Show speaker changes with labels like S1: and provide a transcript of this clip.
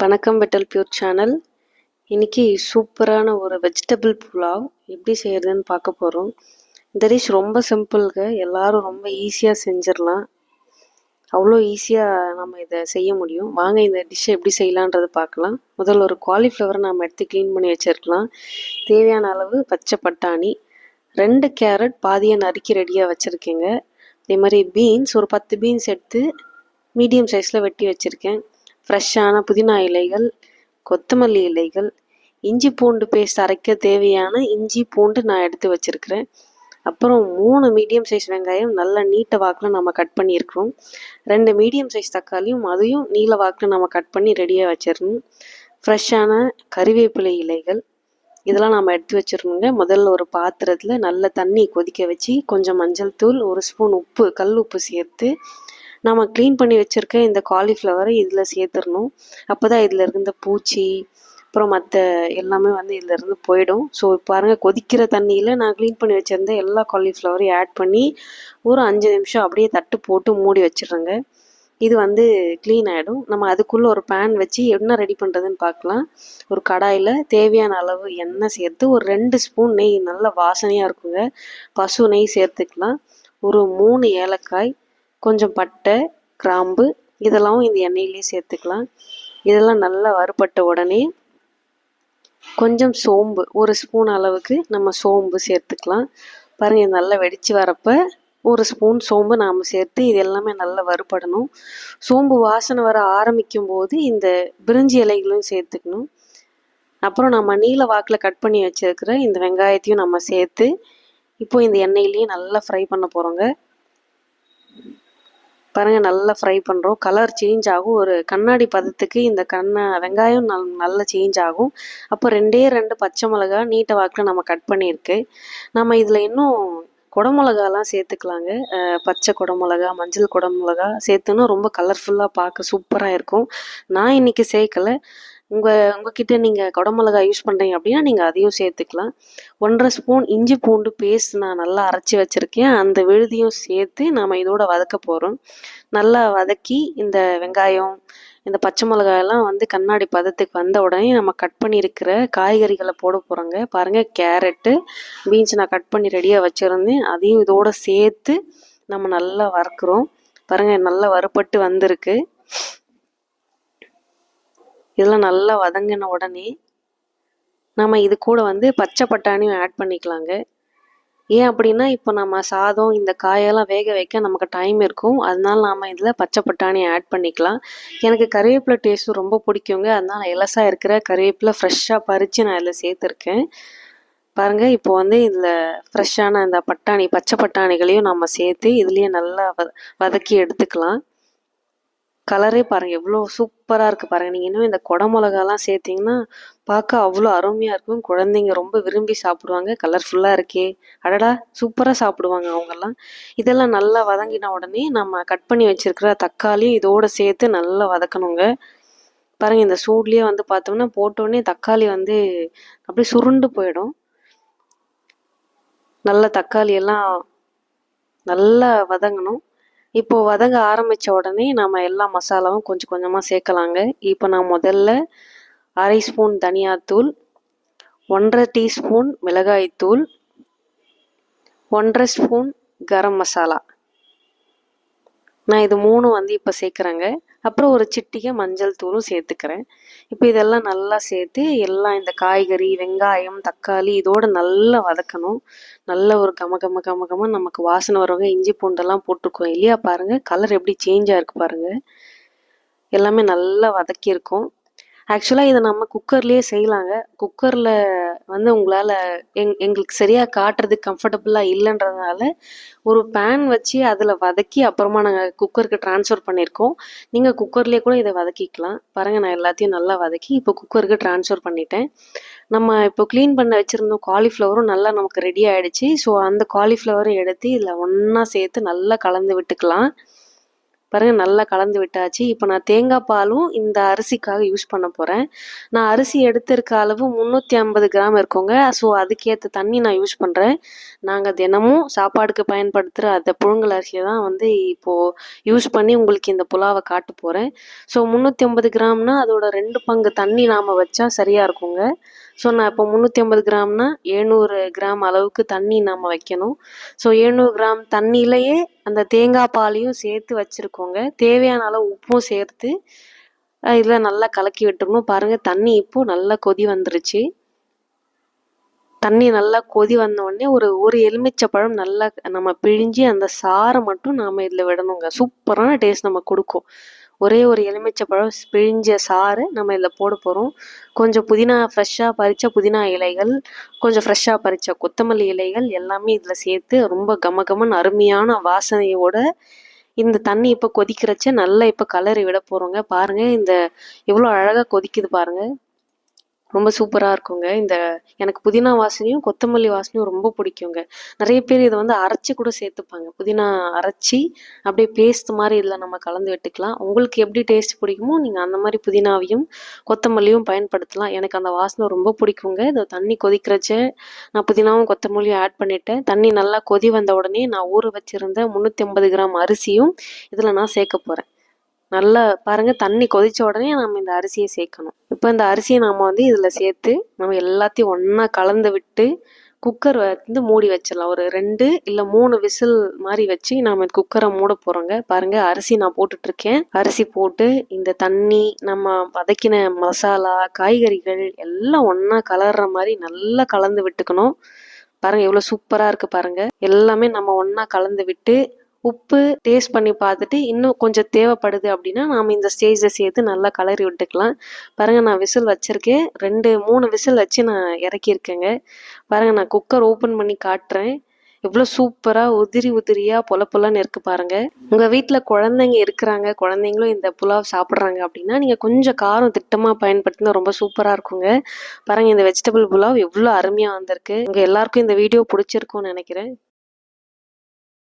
S1: வணக்கம் petal pure channel இன்றைக்கி சூப்பரான ஒரு வெஜிடபிள் புலாவ் எப்படி செய்கிறதுன்னு பார்க்க போகிறோம் இந்த டிஷ் ரொம்ப சிம்பிள்க எல்லாரும் ரொம்ப ஈஸியாக செஞ்சிடலாம். அவ்வளோ ஈஸியாக நம்ம இதை செய்ய முடியும். வாங்க இந்த டிஷ்ஷை எப்படி செய்யலான்றதை பார்க்கலாம். முதல்ல ஒரு காலிஃப்ளவரை நம்ம எடுத்து க்ளீன் பண்ணி வச்சிருக்கலாம். தேவையான அளவு பச்சை பட்டாணி. ரெண்டு கேரட் பாதியை நறுக்கி ரெடியாக வச்சுருக்கேங்க. அதே மாதிரி பீன்ஸ் ஒரு பத்து பீன்ஸ் எடுத்து மீடியம் சைஸில் வெட்டி வச்சுருக்கேன். ஃப்ரெஷ்ஷான புதினா இலைகள் கொத்தமல்லி இலைகள் இஞ்சி பூண்டு பேஸ்ட் அரைக்க தேவையான இஞ்சி பூண்டு நான் எடுத்து வச்சுருக்கிறேன். அப்புறம் மூணு மீடியம் சைஸ் வெங்காயம் நல்லா நீட்ட வாக்கில் நம்ம கட் பண்ணியிருக்கிறோம். ரெண்டு மீடியம் சைஸ் தக்காளியும் அதையும் நீல வாக்கில் நம்ம கட் பண்ணி ரெடியாக வச்சிடணும். ஃப்ரெஷ்ஷான கறிவேப்பிலை இலைகள் இதெல்லாம் நம்ம எடுத்து வச்சிடணுங்க. முதல்ல ஒரு பாத்திரத்தில் நல்ல தண்ணி கொதிக்க வச்சு கொஞ்சம் மஞ்சள் தூள் ஒரு ஸ்பூன் உப்பு கல் உப்பு சேர்த்து நம்ம க்ளீன் பண்ணி வச்சுருக்க இந்த காலிஃப்ளவரை இதில் சேர்த்துடணும். அப்போ தான் இதில் இருந்த பூச்சி அப்புறம் மற்ற எல்லாமே வந்து இதில் இருந்து போயிடும். ஸோ பாருங்கள் கொதிக்கிற தண்ணியில் நான் க்ளீன் பண்ணி வச்சுருந்த எல்லா காலிஃப்ளவரையும் ஆட் பண்ணி ஒரு அஞ்சு நிமிஷம் அப்படியே தட்டு போட்டு மூடி வச்சிடுறேங்க. இது வந்து க்ளீன் ஆகிடும் நம்ம அதுக்குள்ளே ஒரு பேன் வச்சு என்ன ரெடி பண்ணுறதுன்னு பார்க்கலாம். ஒரு கடாயில் தேவையான அளவு எண்ணெய் சேர்த்து ஒரு ரெண்டு ஸ்பூன் நெய் நல்ல வாசனையாக இருக்குங்க. பசு நெய் சேர்த்துக்கலாம். ஒரு மூணு ஏலக்காய் கொஞ்சம் பட்டை கிராம்பு இதெல்லாம் இந்த எண்ணெயிலே சேர்த்துக்கலாம். இதெல்லாம் நல்லா வறுபட்ட உடனே கொஞ்சம் சோம்பு ஒரு ஸ்பூன் அளவுக்கு நம்ம சோம்பு சேர்த்துக்கலாம். பாருங்கள் நல்லா வெடித்து வரப்போ ஒரு ஸ்பூன் சோம்பு நாம் சேர்த்து இது எல்லாமே நல்லா வறுபடணும். சோம்பு வாசனை வர ஆரம்பிக்கும் போது இந்த பிரிஞ்சி இலைகளும் சேர்த்துக்கணும். அப்புறம் நம்ம நீல வாக்கில் கட் பண்ணி வச்சுருக்கிற இந்த வெங்காயத்தையும் நம்ம சேர்த்து இப்போ இந்த எண்ணெயிலேயே நல்லா ஃப்ரை பண்ண போகிறோங்க பாருங்கள் நல்லா ஃப்ரை பண்ணுறோம் கலர் சேஞ்ச் ஆகும். ஒரு கண்ணாடி பதத்துக்கு இந்த கண்ணை வெங்காயம் நல் நல்லா சேஞ்ச் ஆகும். அப்போ ரெண்டே ரெண்டு பச்சை மிளகா நீட்டை வாக்கில் நம்ம கட் பண்ணியிருக்கு. நம்ம இதில் இன்னும் குடமிளகாலாம் சேர்த்துக்கலாங்க. பச்சை குடமிளகா மஞ்சள் குடமிளகா சேர்த்துன்னா ரொம்ப கலர்ஃபுல்லாக பார்க்க சூப்பராக இருக்கும். நான் இன்றைக்கி சேர்க்கலை. உங்கள் உங்ககிட்ட நீங்கள் குடமிளகா யூஸ் பண்ணுறீங்க அப்படின்னா நீங்கள் அதையும் சேர்த்துக்கலாம். ஒன்றரை ஸ்பூன் இஞ்சி பூண்டு பேஸ்ட் நான் நல்லா அரைச்சி வச்சுருக்கேன். அந்த விழுதியும் சேர்த்து நாம் இதோட வதக்க போகிறோம் நல்லா வதக்கி இந்த வெங்காயம் இந்த பச்சை மிளகாயெல்லாம் வந்து கண்ணாடி பதத்துக்கு வந்த உடனே நம்ம கட் பண்ணியிருக்கிற காய்கறிகளை போட போகிறோங்க பாருங்கள் கேரட்டு பீன்ஸ் நான் கட் பண்ணி ரெடியாக வச்சுருந்தேன். அதையும் இதோட சேர்த்து நம்ம நல்லா வறுக்கிறோம். பாருங்கள் நல்லா வறுப்பட்டு வந்திருக்கு. இதெல்லாம் நல்லா வதங்கின உடனே நம்ம இது கூட வந்து பச்சை பட்டாணியும் ஆட் பண்ணிக்கலாங்க. ஏன் அப்படின்னா இப்போ நம்ம சாதம் இந்த காயெல்லாம் வேக வைக்க நமக்கு டைம் இருக்கும். அதனால நாம் இதில் பச்சை பட்டாணி ஆட் பண்ணிக்கலாம். எனக்கு கருவேப்பிலை டேஸ்ட்டும் ரொம்ப பிடிக்குங்க. அதனால் எலசாக இருக்கிற கருவேப்பிலை ஃப்ரெஷ்ஷாக பறித்து நான் இதில் சேர்த்துருக்கேன். பாருங்கள் இப்போ வந்து இதில் ஃப்ரெஷ்ஷான இந்த பட்டாணி பச்சை பட்டாணிகளையும் நம்ம சேர்த்து இதுலேயே நல்லா வ வதக்கி எடுத்துக்கலாம். கலரே பாருங்கள் எவ்வளோ சூப்பராக இருக்குது பாருங்கள் நீங்கள் இன்னும் இந்த குடமிளகாலாம் சேர்த்திங்கன்னா பார்க்க அவ்வளோ அருமையாக இருக்கும். குழந்தைங்க ரொம்ப விரும்பி சாப்பிடுவாங்க. கலர்ஃபுல்லாக இருக்கே. அடடா சூப்பராக சாப்பிடுவாங்க அவங்கெல்லாம். இதெல்லாம் நல்லா வதங்கின உடனே நம்ம கட் பண்ணி வச்சுருக்கிற தக்காளியும் இதோடு சேர்த்து நல்லா வதக்கணுங்க. பாருங்கள் இந்த சூட்லேயே வந்து பார்த்தோம்னா போட்டோடனே தக்காளி வந்து அப்படியே சுருண்டு போயிடும். நல்ல தக்காளி எல்லாம் நல்லா வதங்கணும். இப்போது வதங்க ஆரம்பித்த உடனே நம்ம எல்லா மசாலாவும் கொஞ்சம் கொஞ்சமாக சேர்க்கலாங்க. இப்போ நான் முதல்ல அரை ஸ்பூன் தனியாத்தூள் ஒன்றரை டீஸ்பூன் மிளகாய்த்தூள் ஒன்றரை ஸ்பூன் கரம் மசாலா. நான் இது மூணு வந்து இப்போ சேர்க்குறேங்க. அப்புறம் ஒரு சிட்டிகை மஞ்சள் தூளும் சேர்த்துக்கிறேன். இப்போ இதெல்லாம் நல்லா சேர்த்து எல்லாம் இந்த காய்கறி வெங்காயம் தக்காளி இதோடு நல்லா வதக்கணும். நல்ல ஒரு கம கம கம கம நமக்கு வாசனை வரவங்க இஞ்சி பூண்டெல்லாம் போட்டுருக்கோம் இல்லையா பாருங்கள் கலர் எப்படி சேஞ்சாக இருக்குது பாருங்கள் எல்லாமே நல்லா வதக்கியிருக்கோம். ஆக்சுவலாக இதை நம்ம குக்கர்லேயே செய்யலாங்க குக்கரில் வந்து உங்களால் எங் எங்களுக்கு சரியாக காட்டுறதுக்கு கம்ஃபர்டபுளாக இல்லைன்றதுனால ஒரு பேன் வச்சு அதில் வதக்கி அப்புறமா நாங்கள் குக்கருக்கு ட்ரான்ஸ்ஃபர் பண்ணியிருக்கோம் நீங்கள் குக்கர்லேயே கூட இதை வதக்கிக்கலாம். பாருங்கள் நான் எல்லாத்தையும் நல்லா வதக்கி இப்போ குக்கருக்கு ட்ரான்ஸ்ஃபர் பண்ணிட்டேன். நம்ம இப்போ க்ளீன் பண்ண வச்சுருந்தோம் காலிஃப்ளவரும் நல்லா நமக்கு ரெடி ஆகிடுச்சு ஸோ அந்த காலிஃப்ளவரும் எடுத்து இதில் ஒன்றா சேர்த்து நல்லா கலந்து விட்டுக்கலாம். பாருங்கள் நல்லா கலந்து விட்டாச்சு. இப்போ நான் தேங்காய் பாலும் இந்த அரிசிக்காக யூஸ் பண்ண போகிறேன் நான் அரிசி எடுத்திருக்க அளவு முந்நூற்றி ஐம்பது கிராம் இருக்குங்க. ஸோ அதுக்கேற்ற தண்ணி நான் யூஸ் பண்ணுறேன் நாங்கள் தினமும் சாப்பாடுக்கு பயன்படுத்துகிற அந்த புழுங்கல் அரிசியை தான் வந்து இப்போது யூஸ் பண்ணி உங்களுக்கு இந்த புலாவை காட்ட போகிறேன் ஸோ முந்நூற்றி ஐம்பது கிராம்னா அதோட ரெண்டு பங்கு தண்ணி நாம் வச்சா சரியாக இருக்குங்க. ஸோ நான் இப்போ முந்நூற்றி ஐம்பது கிராம்னா எழுநூறு கிராம் அளவுக்கு தண்ணி நாம் வைக்கணும். ஸோ எழுநூறு கிராம் தண்ணியிலையே அந்த தேங்காய் பாலையும் சேர்த்து வச்சுருக்கோங்க. தேவையான அளவு உப்பும் சேர்த்து இதில் நல்லா கலக்கி விட்டுருணும் பாருங்கள் தண்ணி இப்போது நல்லா கொதி வந்துருச்சு. தண்ணி நல்லா கொதி வந்த உடனே ஒரு ஒரு எலுமிச்சை பழம் நல்லா நம்ம பிழிஞ்சு அந்த சாறை மட்டும் நாம் இதில் விடணுங்க. சூப்பரான டேஸ்ட் நம்ம கொடுக்கும். ஒரே ஒரு எலுமிச்சை பழம் பிழிஞ்ச சாறு நம்ம இதில் போட போகிறோம் கொஞ்சம் புதினா ஃப்ரெஷ்ஷாக பறித்த புதினா இலைகள் கொஞ்சம் ஃப்ரெஷ்ஷாக பறித்த கொத்தமல்லி இலைகள் எல்லாமே இதில் சேர்த்து ரொம்ப கம கமன் அருமையான வாசனையோட இந்த தண்ணி இப்போ கொதிக்கிறச்ச நல்லா இப்போ கலரி விட போகிறோங்க பாருங்கள் இந்த எவ்வளோ அழகாக கொதிக்குது பாருங்கள் ரொம்ப சூப்பராக இருக்குங்க. இந்த எனக்கு புதினா வாசனையும் கொத்தமல்லி வாசனையும் ரொம்ப பிடிக்குங்க. நிறைய பேர் இதை வந்து அரைச்சி கூட சேர்த்துப்பாங்க. புதினா அரைச்சி அப்படியே பேஸ்ட் மாதிரி இதில் நம்ம கலந்து விட்டுக்கலாம். உங்களுக்கு எப்படி டேஸ்ட் பிடிக்குமோ நீங்கள் அந்த மாதிரி புதினாவையும் கொத்தமல்லியும் பயன்படுத்தலாம். எனக்கு அந்த வாசனை ரொம்ப பிடிக்குங்க. இதை தண்ணி கொதிக்கிறச்ச நான் புதினாவும் கொத்தமல்லியும் ஆட் பண்ணிட்டேன். தண்ணி நல்லா கொதி வந்த உடனே நான் ஊற வச்சுருந்த முந்நூற்றி ஐம்பது கிராம் அரிசியும் இதில் நான் சேர்க்க போகிறேன் நல்லா பாருங்கள் தண்ணி கொதித்த உடனே நம்ம இந்த அரிசியை சேர்க்கணும். இப்போ இந்த அரிசியை நாம் வந்து இதில் சேர்த்து நம்ம எல்லாத்தையும் ஒன்றா கலந்து விட்டு குக்கர் வந்து மூடி வச்சிடலாம். ஒரு ரெண்டு இல்லை மூணு விசில் மாதிரி வச்சு நாம் குக்கரை மூட போகிறோங்க பாருங்கள் அரிசி நான் போட்டுட்ருக்கேன். அரிசி போட்டு இந்த தண்ணி நம்ம வதக்கின மசாலா காய்கறிகள் எல்லாம் ஒன்றா கலர்ற மாதிரி நல்லா கலந்து விட்டுக்கணும். பாருங்கள் எவ்வளோ சூப்பராக இருக்குது பாருங்கள் எல்லாமே நம்ம ஒன்றா கலந்து விட்டு உப்பு டேஸ்ட் பண்ணி பார்த்துட்டு இன்னும் கொஞ்சம் தேவைப்படுது அப்படின்னா நாம் இந்த ஸ்டேஜை சேர்த்து நல்லா கலரி விட்டுக்கலாம். பாருங்கள் நான் விசில் வச்சுருக்கேன். ரெண்டு மூணு விசில் வச்சு நான் இறக்கியிருக்கேங்க. பாருங்கள் நான் குக்கர் ஓப்பன் பண்ணி காட்டுறேன். எவ்வளோ சூப்பராக உதிரி உதிரியாக பொல பொலன்னு இருக்குது பாருங்கள் உங்கள் வீட்டில் குழந்தைங்க இருக்கிறாங்க குழந்தைங்களும் இந்த புலாவ் சாப்பிட்றாங்க அப்படின்னா நீங்கள் கொஞ்சம் காரம் திட்டமாக பயன்படுத்தினா ரொம்ப சூப்பராக இருக்குங்க. பாருங்கள் இந்த வெஜிடபிள் புலாவ் எவ்வளோ அருமையாக வந்திருக்கு. உங்கள் எல்லாருக்கும் இந்த வீடியோ பிடிச்சிருக்கும்னு நினைக்கிறேன்.